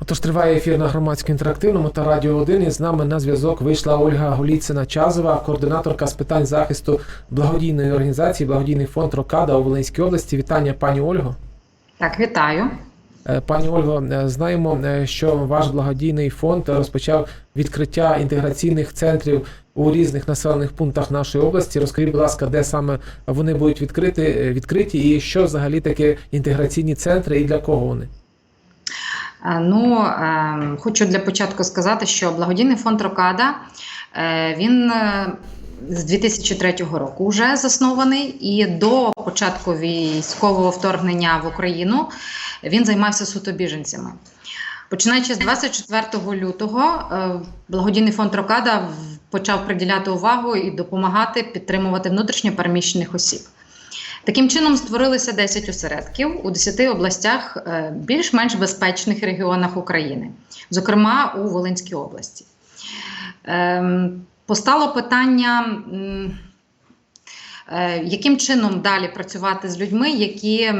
Отож триває ефір на громадсько інтерактивному та радіо 1. І з нами на зв'язок вийшла Ольга Голіцина Чазова, координаторка з питань захисту благодійної організації, благодійний фонд Рокада у Волинській області. Вітання, пані Ольго. Так, вітаю. Е, Пані Ольго, е, знаємо, е, що ваш благодійний фонд розпочав відкриття інтеграційних центрів у різних населених пунктах нашої області. Розкажіть, будь ласка, де саме вони будуть відкриті, е, відкриті і що взагалі таке інтеграційні центри і для кого вони? Ну, е, хочу для початку сказати, що благодійний фонд Рокада він з 2003 року вже заснований, і до початку військового вторгнення в Україну він займався суто біженцями. Починаючи з 24 лютого, е, благодійний фонд Рокада почав приділяти увагу і допомагати підтримувати внутрішньо переміщених осіб. Таким чином створилося 10 осередків у 10 областях е, більш-менш безпечних регіонах України, зокрема у Волинській області. Ем, Постало питання, яким чином далі працювати з людьми, які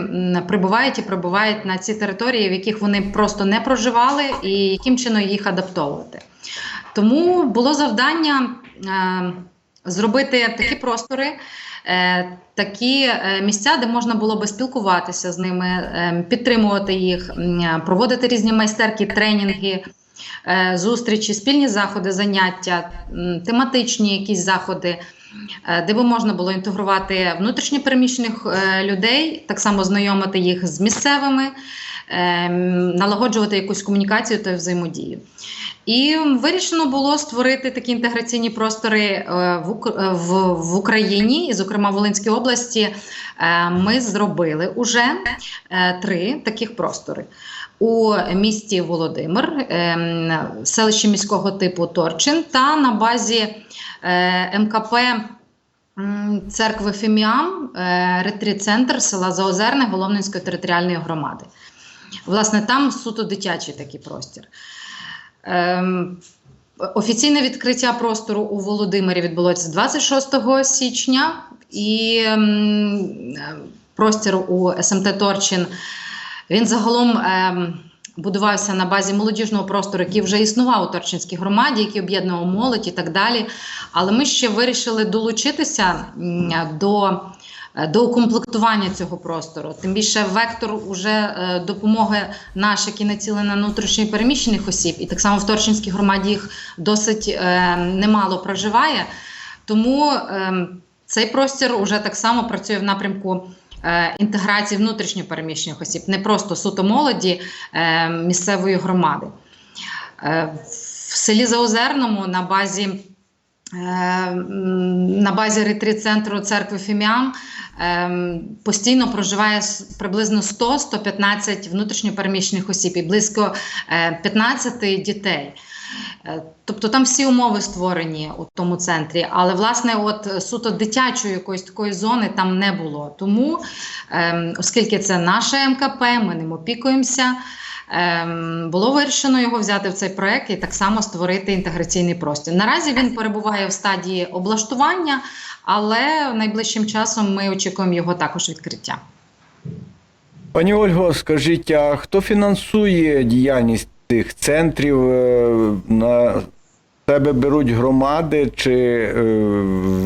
прибувають і прибувають на ці території, в яких вони просто не проживали, і яким чином їх адаптовувати. Тому було завдання е, зробити такі простори, е, такі е, місця, де можна було би спілкуватися з ними, е, підтримувати їх, проводити різні майстерки, тренінги. е, Зустрічі, спільні заходи, заняття, тематичні якісь заходи, е, де би можна було інтегрувати внутрішньопереміщених е, людей, так само знайомити їх з місцевими, е, налагоджувати якусь комунікацію та взаємодію. І вирішено було створити такі інтеграційні простори е, в, Ук- е, в, в Україні, і, зокрема, в Волинській області. е, Ми зробили уже е, три таких простори. У місті Володимир, ем, селищі міського типу Торчин та на базі е, МКП церкви Фіміам, е, ретріт-центр села Заозерне Головненської територіальної громади. Власне, там суто дитячий такий простір. Ем, Офіційне відкриття простору у Володимирі відбулося 26 січня, і ем, простір у СМТ Торчин він загалом ем, будувався на базі молодіжного простору, який вже існував у Торчинській громаді, який об'єднував молодь і так далі. Але ми ще вирішили долучитися до. е, До укомплектування цього простору, тим більше вектор уже е, допомоги наш, який націлений на внутрішньо переміщених осіб, і так само в Торчинській громаді їх досить е, немало проживає. Тому е, цей простір уже так само працює в напрямку інтеграції внутрішньо переміщених осіб, не просто суто молоді е, місцевої громади. Е, в селі Заозерному на базі. е, На базі ретріт-центру церкви Фіміам постійно проживає приблизно 100-115 внутрішньопереміщених осіб і близько е, 15 дітей. Е, Тобто там всі умови створені у тому центрі, але власне, от суто дитячої якоїсь такої зони там не було. Тому, ем, оскільки це наше МКП, ми ним опікуємося. Ем, було вирішено його взяти в цей проект і так само створити інтеграційний простір. Наразі він перебуває в стадії облаштування, але найближчим часом ми очікуємо його також відкриття. Пані Ольго, скажіть, а хто фінансує діяльність цих центрів? Е, На себе беруть громади, чи е,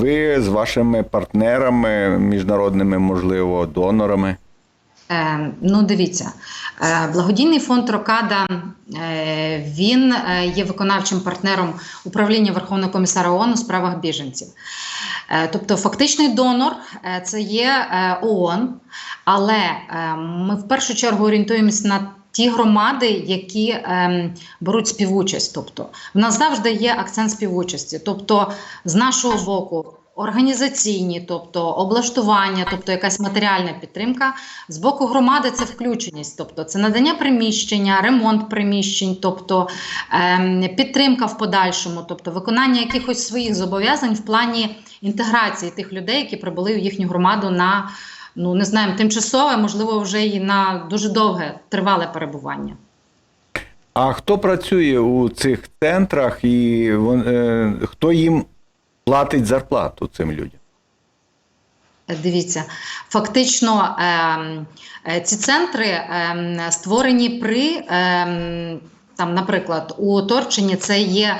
ви з вашими партнерами, міжнародними, можливо, донорами? Е, ну, дивіться, благодійний фонд Рокада він є виконавчим партнером управління Верховного комісара ООН у справах біженців. Тобто, фактичний донор це є ООН, але ми в першу чергу орієнтуємося на ті громади, які ем, беруть співучасть. Тобто, в нас завжди є акцент співучасті. Тобто, з нашого боку. Організаційні, тобто облаштування, тобто якась матеріальна підтримка. З боку громади це включеність, тобто це надання приміщення, ремонт приміщень, тобто ем, підтримка в подальшому, тобто виконання якихось своїх зобов'язань в плані інтеграції тих людей, які прибули в їхню громаду на ну не знаємо, тимчасове, можливо, вже і на дуже довге тривале перебування. А хто працює у цих центрах і е, хто їм платить зарплату цим людям? Дивіться, фактично ем, е, ці центри ем, створені при, ем, там, наприклад, у Торчині це є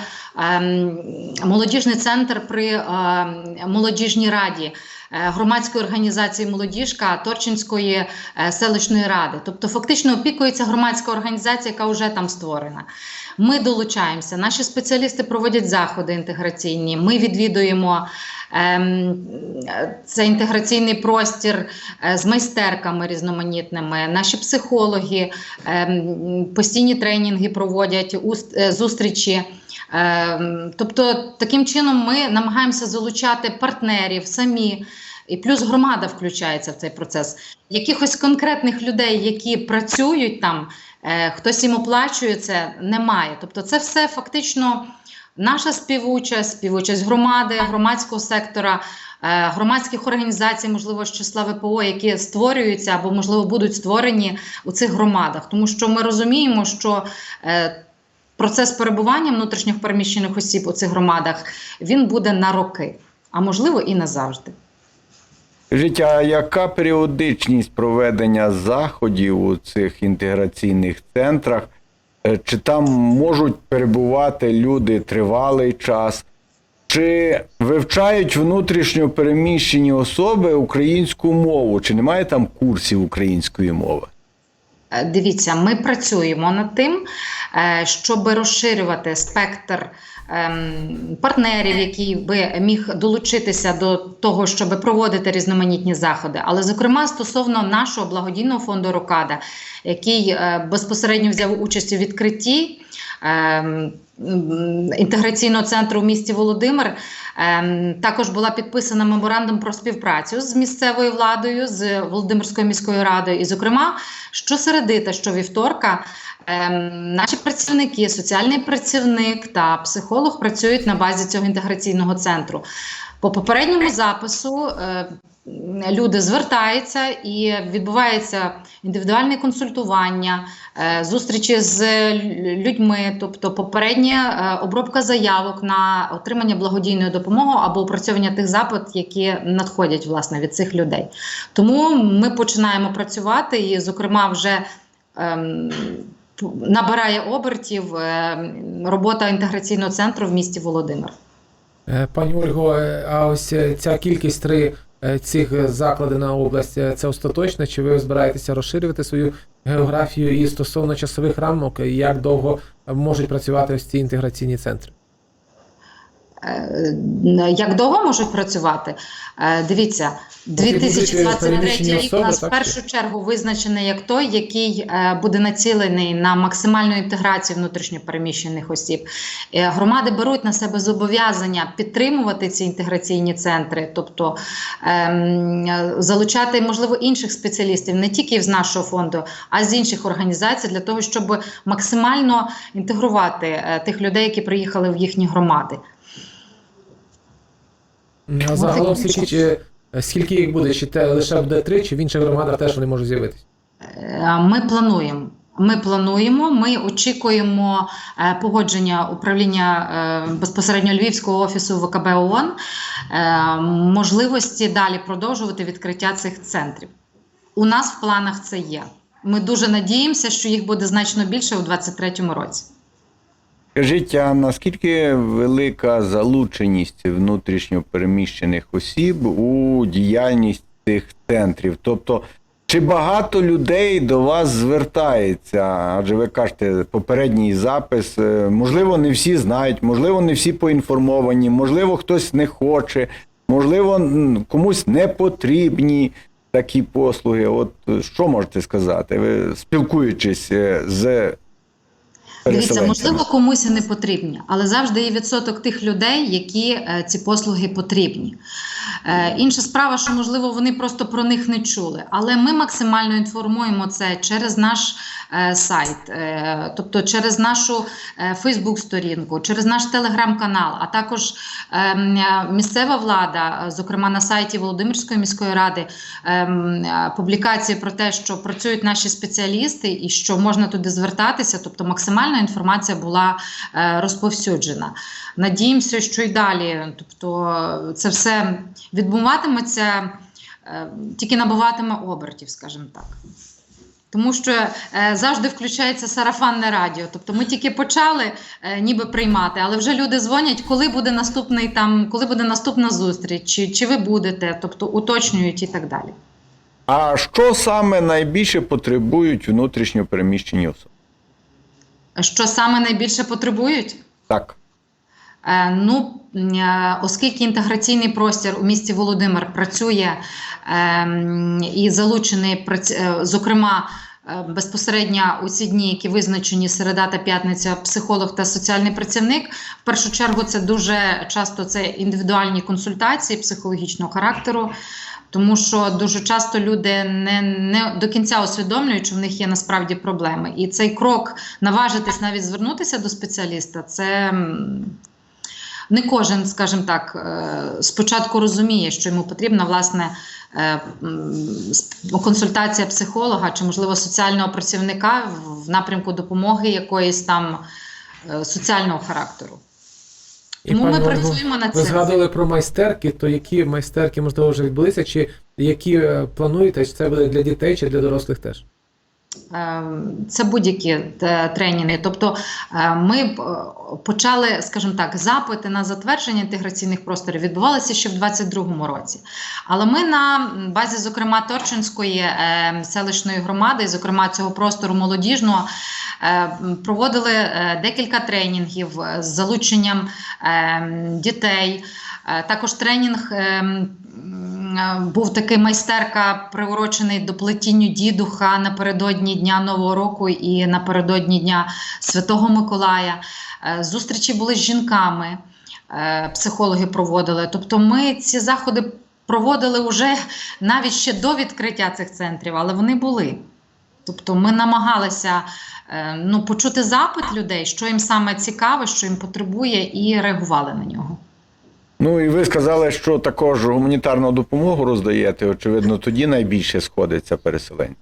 молодіжний центр при ем, молодіжній раді. е, Громадської організації Молодіжка Торчинської е, селищної ради, тобто фактично опікується громадська організація, яка вже там створена. Ми долучаємося, наші спеціалісти проводять заходи інтеграційні. Ми відвідуємо ем, це інтеграційний простір е, з майстерками різноманітними. Наші психологи ем, постійні тренінги проводять, уст- е, зустрічі. Ем, Тобто, таким чином ми намагаємося залучати партнерів самі. І плюс громада включається в цей процес. Якихось конкретних людей, які працюють там, е, хтось їм оплачує це, немає. Тобто, це все фактично наша співучасть, співучасть громади, громадського сектора, е, громадських організацій, можливо, з числа ВПО, які створюються або, можливо, будуть створені у цих громадах. Тому що ми розуміємо, що е, процес перебування внутрішньо переміщених осіб у цих громадах він буде на роки, а можливо і назавжди. А яка періодичність проведення заходів у цих інтеграційних центрах? Е, Чи там можуть перебувати люди тривалий час? Чи вивчають внутрішньо переміщені особи українську мову? Чи немає там курсів української мови? Е, Дивіться, ми працюємо над тим, е, щоб розширювати спектр партнерів, який би міг долучитися до того, щоб проводити різноманітні заходи. Але, зокрема, стосовно нашого благодійного фонду Рокада, який е, безпосередньо взяв участь у відкритті. ем, Інтеграційного центру в місті Володимир ем, також була підписана меморандум про співпрацю з місцевою владою, з Володимирською міською радою. І, зокрема, щосереди та щовівторка ем, наші працівники, соціальний працівник та психолог працюють на базі цього інтеграційного центру. По попередньому запису е, люди звертаються і відбувається індивідуальне консультування, е, зустрічі з людьми, тобто попередня е, обробка заявок на отримання благодійної допомоги або опрацьовування тих запит, які надходять власне від цих людей. Тому ми починаємо працювати, і, зокрема, вже ем, набирає обертів ем, робота інтеграційного центру в місті Володимир. Е, Пані Ольго, е, а ось е, ця кількість три е, цих е, заклади на область е, це остаточно? Чи ви збираєтеся розширювати свою географію і стосовно часових рамок, е, як довго можуть працювати ось ці інтеграційні центри? Е, Як довго можуть працювати? Е, Дивіться, 2023 рік у нас в першу чергу визначений як той, який е, буде націлений на максимальну інтеграцію внутрішньопереміщених осіб. Громади беруть на себе зобов'язання підтримувати ці інтеграційні центри, тобто ем, залучати, можливо, інших спеціалістів, не тільки з нашого фонду, а з інших організацій, для того, щоб максимально інтегрувати тих людей, які приїхали в їхні громади. А загалом скільки, чи- е, скільки їх буде? Чи те лише буде три, чи в інших громадах теж вони можуть з'явитися? Е, Ми плануємо. Ми плануємо, ми очікуємо е, погодження управління е, безпосередньо Львівського офісу ВКБ ООН, е, можливості далі продовжувати відкриття цих центрів. У нас в планах це є. Ми дуже надіємося, що їх буде значно більше у 2023 році. Скажіть, а наскільки велика залученість внутрішньо переміщених осіб у діяльність цих центрів? Тобто, чи багато людей до вас звертається? Адже ви кажете, попередній запис, е, можливо, не всі знають, можливо, не всі поінформовані, можливо, хтось не хоче, можливо, комусь не потрібні такі послуги. От що можете сказати? Ви спілкуючись е, з Дивіться, можливо, комусь і не потрібні, але завжди є відсоток тих людей, які е, ці послуги потрібні. Е, інша справа, що можливо вони просто про них не чули. Але ми максимально інформуємо це через наш сайт, е, тобто через нашу е, Фейсбук-сторінку, через наш телеграм-канал, а також ем, е, місцева влада, е, зокрема на сайті Володимирської міської ради, ем, е, публікації про те, що працюють наші спеціалісти і що можна туди звертатися, тобто максимальна інформація була е, розповсюджена. Надіємося, що й далі. Тобто, це все відбуватиметься е, тільки набуватиме обертів, скажімо так. Тому що е, завжди включається сарафанне радіо. Тобто ми тільки почали е, ніби приймати, але вже люди дзвонять, коли буде наступний там, коли буде наступна зустріч, чи, чи ви будете, тобто уточнюють і так далі. А що саме найбільше потребують внутрішньо переміщені особи? Що саме найбільше потребують? Так. Е, Ну, е, оскільки інтеграційний простір у місті Володимир працює ем, і залучений, е, зокрема, безпосередньо у ці дні, які визначені середа та п'ятниця, психолог та соціальний працівник. В першу чергу це дуже часто це індивідуальні консультації психологічного характеру. Тому що дуже часто люди не, не до кінця усвідомлюють, що в них є насправді проблеми. І цей крок наважитись навіть звернутися до спеціаліста, це не кожен, скажімо так, е, спочатку розуміє, що йому потрібна власне е, консультація психолога чи, можливо, соціального працівника в- напрямку допомоги якоїсь там е, соціального характеру. І, Тому пані працюємо над Ви згадували про майстерки, то які майстерки, можливо, вже відбулися, чи які плануєте, чи це буде для дітей, чи для дорослих теж? Е, Це будь-які е, тренінги. Тобто е, ми е, почали, скажімо так, запити на затвердження інтеграційних просторів відбувалися ще в 2022 році. Але ми на базі, зокрема, Торчинської селищної громади, зокрема цього простору молодіжного, проводили декілька тренінгів з залученням е, дітей. Також тренінг е, м, е, був такий майстерка, приурочений до плетінню дідуха напередодні Дня Нового року і напередодні Дня Святого Миколая. Е, Зустрічі були з жінками, е, психологи проводили. Тобто ми ці заходи проводили вже навіть ще до відкриття цих центрів, але вони були. Тобто ми намагалися е, ну, почути запит людей, що їм саме цікаве, що їм потребує, і реагували на нього. Ну і ви сказали, що також гуманітарну допомогу роздаєте. Очевидно, тоді найбільше сходиться переселенців.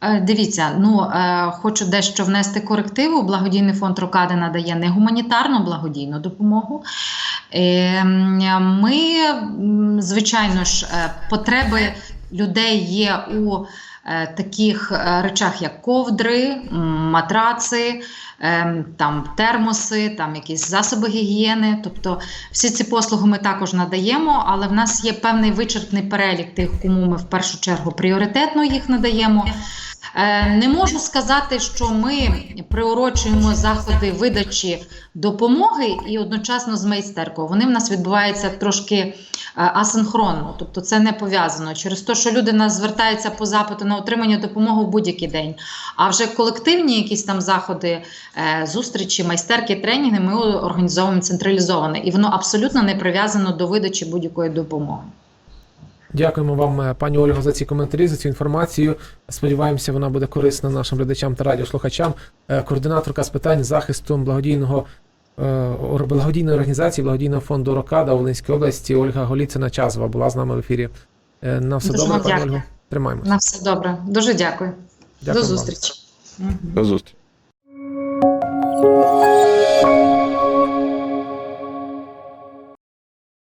Е, Дивіться, ну е, хочу дещо внести корективу. Благодійний фонд Рокади надає не гуманітарну благодійну допомогу. Е, Ми, звичайно ж, е, потреби людей є у таких е, речах, як ковдри, матраци, е, там термоси, там якісь засоби гігієни. Тобто всі ці послуги ми також надаємо, але в нас є певний вичерпний перелік тих, кому ми в першу чергу пріоритетно їх надаємо. Е, Не можу сказати, що ми приурочуємо заходи видачі допомоги і одночасно з майстеркою. Вони в нас відбуваються трошки е, асинхронно, тобто це не пов'язано через те, що люди нас звертаються по запиту на отримання допомоги в будь-який день. А вже колективні якісь там заходи, е, зустрічі, майстерки, тренінги ми організовуємо централізовано, і воно абсолютно не прив'язано до видачі будь-якої допомоги. Дякуємо вам, е, пані Ольго, за ці коментарі, за цю інформацію. Сподіваємося, вона буде корисна нашим глядачам та радіослухачам. Е, Координаторка з питань захисту благодійного е, благодійної організації благодійного фонду Рокада у Волинській області Ольга Голіцина Чазова була з нами в ефірі. На все Дуже добре, пані дякую. Ольго. Тримаємося. На все добре. Дуже дякую. Дякую До зустрічі. До зустрічі.